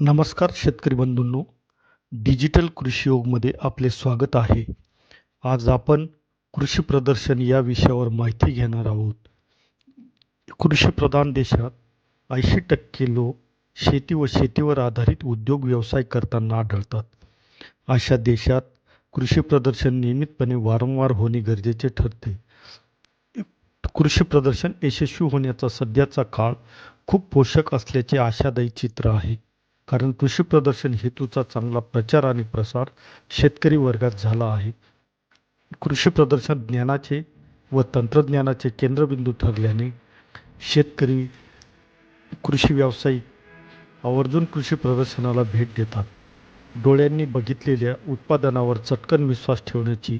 नमस्कार शेतकरी बंधूंनो. डिजिटल कृषी योगमध्ये आपले स्वागत आहे. आज आपण कृषी प्रदर्शन या विषयावर माहिती घेणार आहोत. कृषीप्रधान देशात ऐंशी टक्के लोक शेती व शेतीवर आधारित उद्योग व्यवसाय करताना आढळतात. अशा देशात कृषी प्रदर्शन नियमितपणे वारंवार होणे गरजेचे ठरते. कृषी प्रदर्शन यशस्वी होण्याचा सध्याचा काळ खूप पोषक असल्याचे आशादायी चित्र आहे. कारण कृषी प्रदर्शन हेतूचा चांगला प्रचार आणि प्रसार शेतकरी वर्गात झाला आहे. कृषी प्रदर्शन ज्ञानाचे व तंत्रज्ञानाचे केंद्रबिंदू ठरल्याने शेतकरी कृषी व्यावसायिक आवर्जून कृषी प्रदर्शनाला भेट देतात. डोळ्यांनी बघितलेल्या उत्पादनावर चटकन विश्वास ठेवण्याची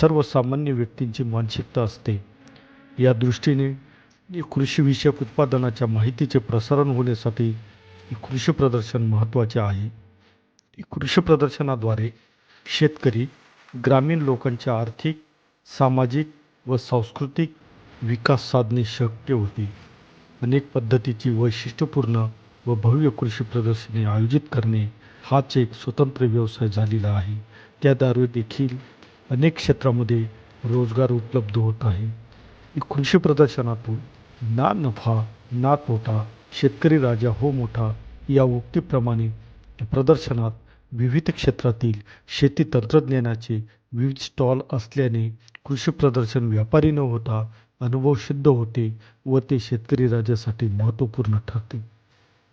सर्वसामान्य व्यक्तींची मानसिकता असते. या दृष्टीने कृषीविषयक उत्पादनाच्या माहितीचे प्रसारण होण्यासाठी कृषी प्रदर्शन महत्त्वाचे आहे. कृषी प्रदर्शनाद्वारे शेतकरी ग्रामीण लोकांच्या आर्थिक सामाजिक व सांस्कृतिक विकास साधणे शक्य होते. अनेक पद्धतीची वैशिष्ट्यपूर्ण व भव्य कृषी प्रदर्शने आयोजित करणे हाच एक स्वतंत्र व्यवसाय झालेला आहे. त्याद्वारे देखील अनेक क्षेत्रामध्ये रोजगार उपलब्ध होत आहे. कृषी प्रदर्शनातून ना नफा ना तोटा शेतकरी राजा हो मोठा या उक्तीप्रमाणे प्रदर्शनात विविध क्षेत्रातील शेती तंत्रज्ञानाचे विविध स्टॉल असल्याने कृषी प्रदर्शन व्यापारी न होता अनुभव सिद्ध होते व ते शेतकरी राजासाठी महत्त्वपूर्ण ठरते.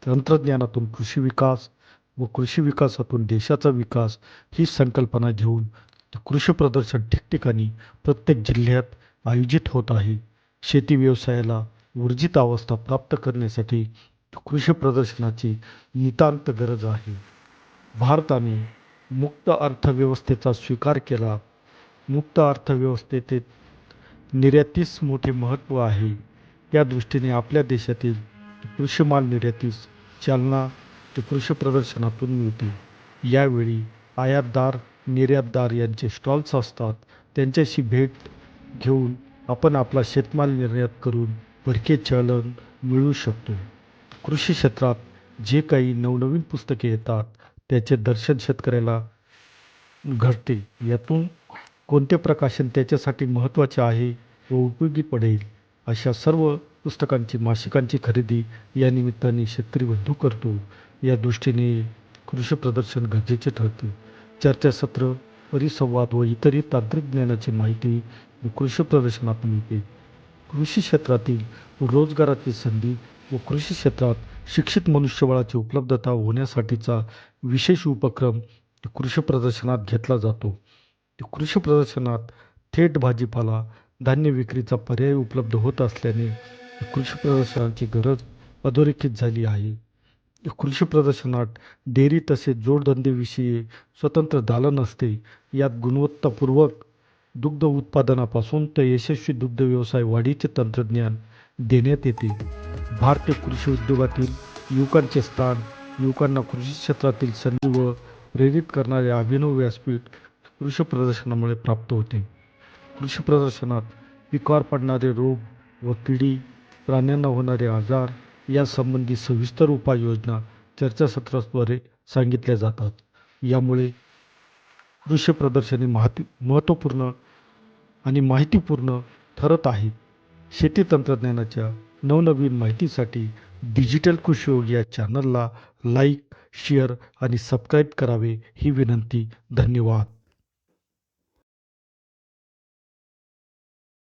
तंत्रज्ञानातून कृषी विकास व कृषी विकासातून देशाचा विकास ही संकल्पना घेऊन कृषी प्रदर्शन ठिकठिकाणी प्रत्येक जिल्ह्यात आयोजित होत आहे. शेती व्यवसायाला ऊर्जित अवस्था प्राप्त करण्यासाठी कृषी प्रदर्शनाची नितांत गरज आहे. भारताने मुक्त अर्थव्यवस्थेचा स्वीकार केला. मुक्त अर्थव्यवस्थेत निर्यातीस मोठे महत्त्व आहे. त्या दृष्टीने आपल्या देशातील कृषीमाल निर्यातीस चालना ते कृषी प्रदर्शनातून मिळते. यावेळी आयातदार निर्यातदार यांचे स्टॉल्स असतात. त्यांच्याशी भेट घेऊन आपण आपला शेतमाल निर्यात करून परकीय चलन मिळू शकतो. कृषी क्षेत्रात जे काही नवनवीन पुस्तके येतात त्याचे दर्शन शेतकऱ्याला घडते. यातून कोणते प्रकाशन त्याच्यासाठी महत्त्वाचे आहे व उपयोगी पडेल अशा सर्व पुस्तकांची मासिकांची खरेदी या निमित्ताने शेतकरी बंधू करतो. या दृष्टीने कृषी प्रदर्शन गरजेचे ठरते. चर्चासत्र परिसंवाद व इतरही तांत्रिक ज्ञानाची माहिती कृषी प्रदर्शनातून मिळते कृषी क्षेत्रातील रोजगाराची संधी व कृषी क्षेत्रात शिक्षित मनुष्यबळाची उपलब्धता होण्यासाठीचा विशेष उपक्रम कृषी प्रदर्शनात घेतला जातो. कृषी प्रदर्शनात थेट भाजीपाला धान्य विक्रीचा पर्याय उपलब्ध होत असल्याने कृषी प्रदर्शनाची गरज अधोरेखित झाली आहे. कृषी प्रदर्शनात डेअरी तसेच जोडधंदेविषयी स्वतंत्र दालन असते. यात गुणवत्तापूर्वक दुग्ध उत्पादनापासून ते यशस्वी दुग्ध व्यवसाय वाढीचे तंत्रज्ञान देण्यात येते. भारतीय कृषी उद्योगातील युवकांचे स्थान युवकांना कृषी क्षेत्रातील संधी व प्रेरित करणारे अभिनव व्यासपीठ कृषी प्रदर्शनामुळे प्राप्त होते. कृषी प्रदर्शनात पिकावर पडणारे रोग व किडी प्राण्यांना होणारे आजार यासंबंधी सविस्तर उपाययोजना चर्चासत्राद्वारे सांगितल्या जातात. यामुळे दृश्य प्रदर्शने महत्त्व महत्त्वपूर्ण आणि माहितीपूर्ण ठरत आहेत शेती तंत्रज्ञानाच्या नवनवीन माहितीसाठी डिजिटल कृषीयोग या चॅनलला लाईक शेअर आणि सबस्क्राईब करावे ही विनंती. धन्यवाद.